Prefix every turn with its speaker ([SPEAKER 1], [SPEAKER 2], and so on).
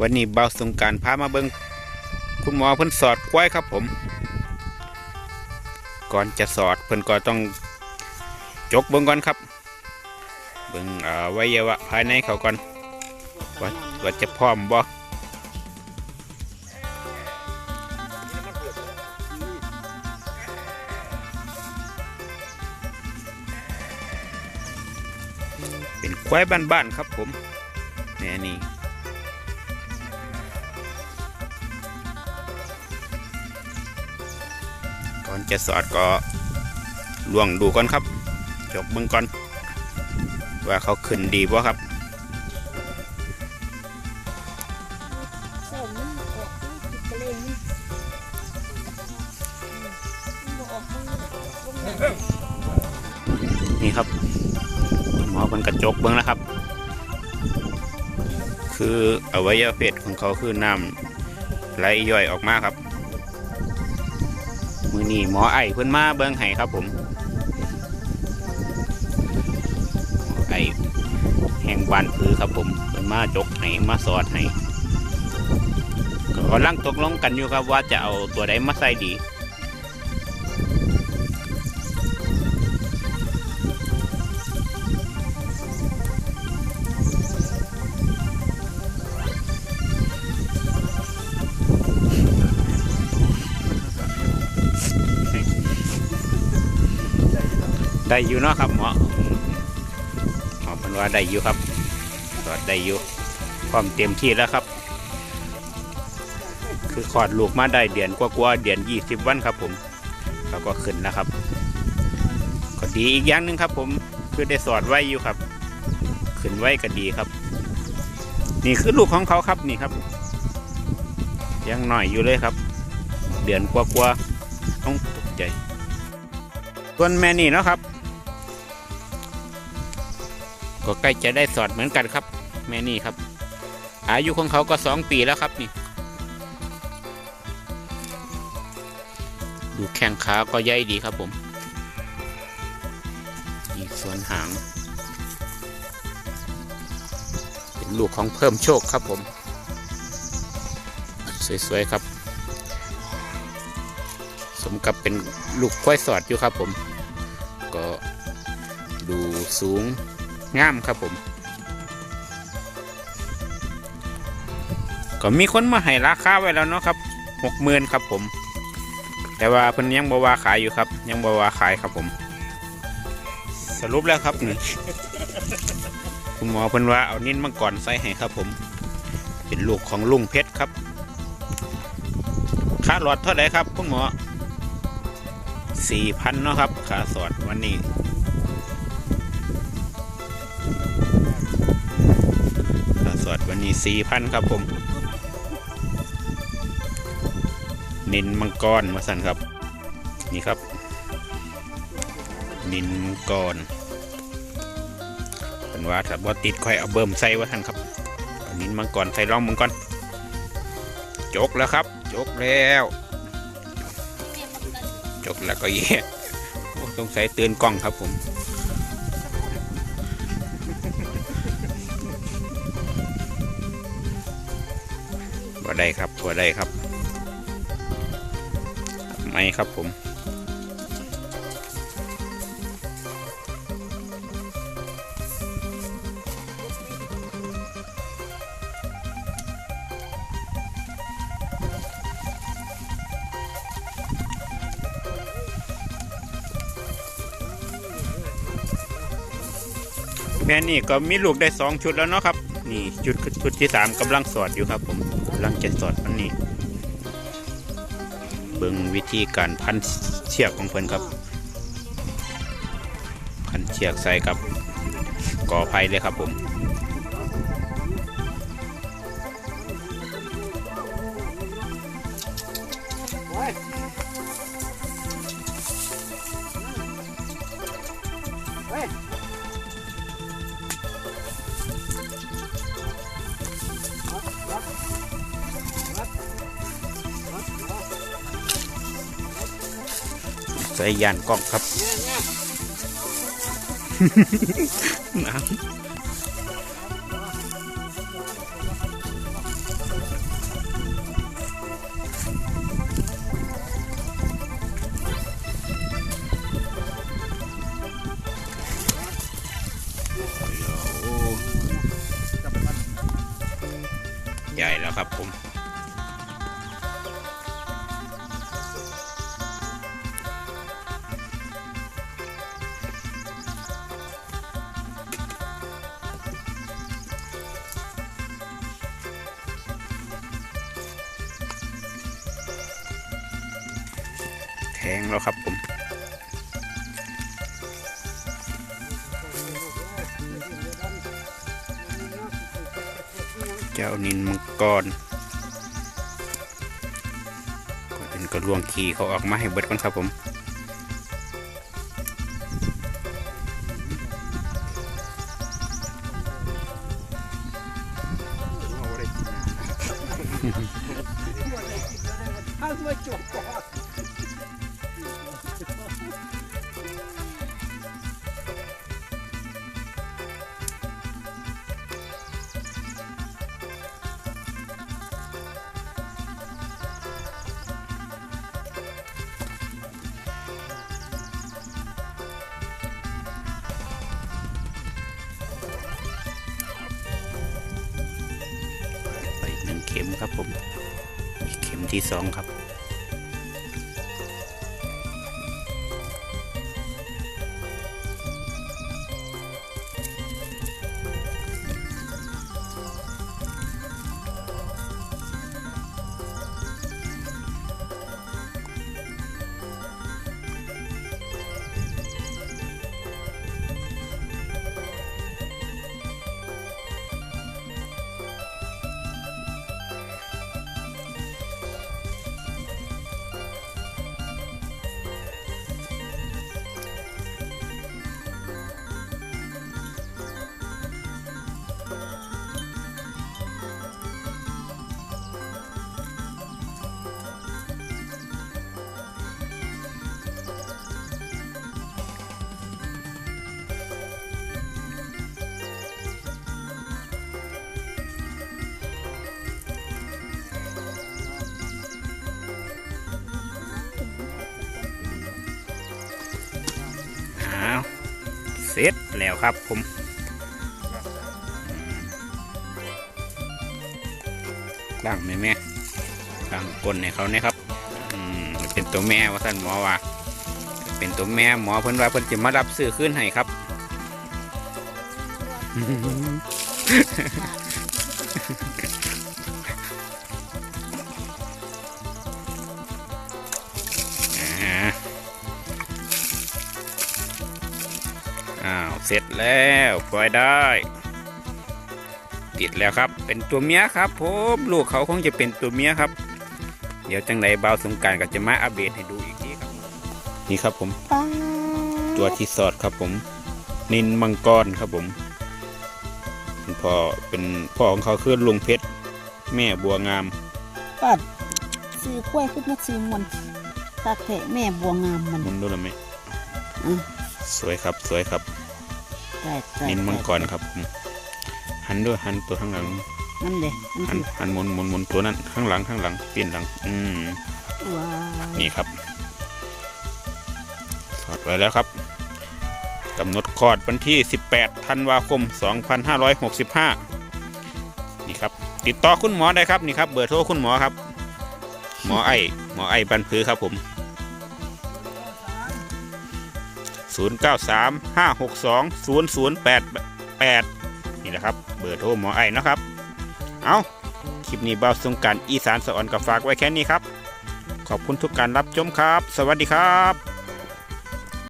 [SPEAKER 1] วันนี้เบาสงการพามาเบิงคุณหมอเพิ่นสอดควายครับผม ก่อนจะสอดเพิ่นก็ต้องจกเบิ่งก่อนครับ เบิ่งเอ่ออวัยวะภายในเขาก่อนว่าว่าจะพร้อมบ่เป็นควายบ้านๆครับผมแม่นี่ ก่อนจะสอดก็ล่วงดูก่อนครับจกเบิ่งก่อน ว่าเขาขึ้นดีบ่ครับ
[SPEAKER 2] นี่
[SPEAKER 1] ครับ หมอเป็นกระจกเบิ้องแล้วครับ คืออวัยวะเพศของเขาคือน้ำไหลย่อยออกมาครับ นี้หมอไอเพิ่นมาเบิ้งให้ครับผมหมอไอแห่งบ้านพือครับผมเพิ่นมาจกให้มาสอดให้ก็กำลังตกลงกันอยู่ครับว่าจะเอาตัวใดมาใส่ดี ได้อยู่เนาะครับหมอหมอเป็นว่าได้อยู่ครับสอดได้อยู่พร้อมเต็มที่แล้วครับ คือขอดลูกมาได้เดือนกว่าๆเดือนยี่สิบวันครับผมแล้วก็ขึ้นแล้วครับก็ดีอีกอย่างหนึ่งครับ ผมคือได้สอดไว้อยู่ครับ ขึ้นไว้ก็ดีครับ นี่คือลูกของเขาครับนี่ครับ ยังหน่อยอยู่เลยครับ เดือนกว่าๆต้องตกใจส่วนแม่นี่เนาะครับ ก็ใกล้จะได้สอดเหมือนกันครับ แม่นี่ครับ อายุของเขาก็สองปีแล้วครับนี่ดูแข้งขาก็ใหญ่ดีครับผม อีกส่วนหาง เป็นลูกของเพิ่มโชคครับผม สวยๆครับ สมกับเป็นลูกควายสอดอยู่ครับผม ก็ดูสูง งามครับผม ก็มีคนมาให้ราคาไว้แล้วเนาะครับหกหมื่นครับผม แต่ว่าเพิ่นยังบว่าขายอยู่ครับ ยังบว่าขายครับผม สรุปแล้วครับนี่คุณหมอเพิ่นว่าเอานิ้นมังกรใส่ให้ครับผม เป็นลูกของลุงเพชรครับค่าหลอดเท่าไหร่ครับคุณหมอสี่พันเนาะครับค่าสอดวันนี้ ค่าสอดวันนี้สี่พันครับผม นินมังกรมาสั่นครับ นี่ครับ นินมังกรเป็นว่าถ้าว่าติดค่อยเอาเบิ่มใส่ว่าท่านครับนินมังกรใส่ร่องมังกรจกแล้วครับ จกแล้วจบแล้วก็แย่โอต้องใส่เตือนกล้องครับผม ได้ครับบ่ได้ครับ ไม่ครับผมแม่นี่ก็มีลูกได้สองชุดแล้วเนาะครับ นี่ชุดชุดที่สามกำลังสอดอยู่ครับผม ลังจะสอดอันนี้ เบิ่งวิธีการพันเชือกของเพิ่นครับ พันเชือกใส่กับกอไผ่เลยครับผม ใส่ยานกล้องครับใหญ่แล้วครับผม งแล้วครับผมเจ้านินมังกรก่อนอื่นก็ลวงขี่เขาออกมาให้เบิดก่อนครับผม
[SPEAKER 2] เข็
[SPEAKER 1] มครับผมเข็มที่สองครับ เสร็จแล้วครับผมอืมล่างแม่แม่ล่างก้นให้เขาเนี่ยครับอืมเป็นตัวแม่ว่าท่านหมอว่า เป็นตัวแม่หมอเพิ่นว่าเพิ่นจะมารับซื้อขึ้นให้ครับ เสร็จแล้วปล่อยได้ ติดแล้วครับ เป็นตัวเมียครับผมลูกเขาคงจะเป็นตัวเมียครับ เดี๋ยวจังไหนเบาวสงกรารก็จะมาอัปเดตให้ดูอีกทีครับ นี่ครับผม
[SPEAKER 2] ป้า
[SPEAKER 1] ตัวที่สอดครับผม นินมังกรครับผมเป็นพ่อเป็นพ่อของเขาคือลุงเพชรแม่บัวงาม
[SPEAKER 2] ปัดซื้อกล้วยขึ้นมาซื้อมันตาแถะแม่บัวงามมัน
[SPEAKER 1] มุนดูแล้วไหม
[SPEAKER 2] อืม
[SPEAKER 1] สวยครับสวยครับ
[SPEAKER 2] ได้ได้
[SPEAKER 1] นินมังกรครับผมหันด้วยหันตัวข้างหลัง
[SPEAKER 2] นั่นเด้มัน
[SPEAKER 1] หัน
[SPEAKER 2] คือ
[SPEAKER 1] หันหมุนหมุนหมุนตัวนั้นข้างหลังข้างหลังเปลี่ยนหลัง อืม
[SPEAKER 2] ว้าว
[SPEAKER 1] นี่ครับ สอดไว้แล้วครับกำหนดคลอดวันที่ 18ธันวาคม 2565 นี่ครับ ติดต่อคุณหมอได้ครับนี่ครับ เบอร์โทรคุณหมอครับ หมอไอหมอไอบันพือครับผม 093 562 0088 นี่นะครับ เบอร์โทรหมอไอ้นะครับ เอาคลิปนี้เบาสงกรารอีสานสะออนกับฝากไว้แค่นี้ครับ ขอบคุณทุกการรับชมครับ สวัสดีครับ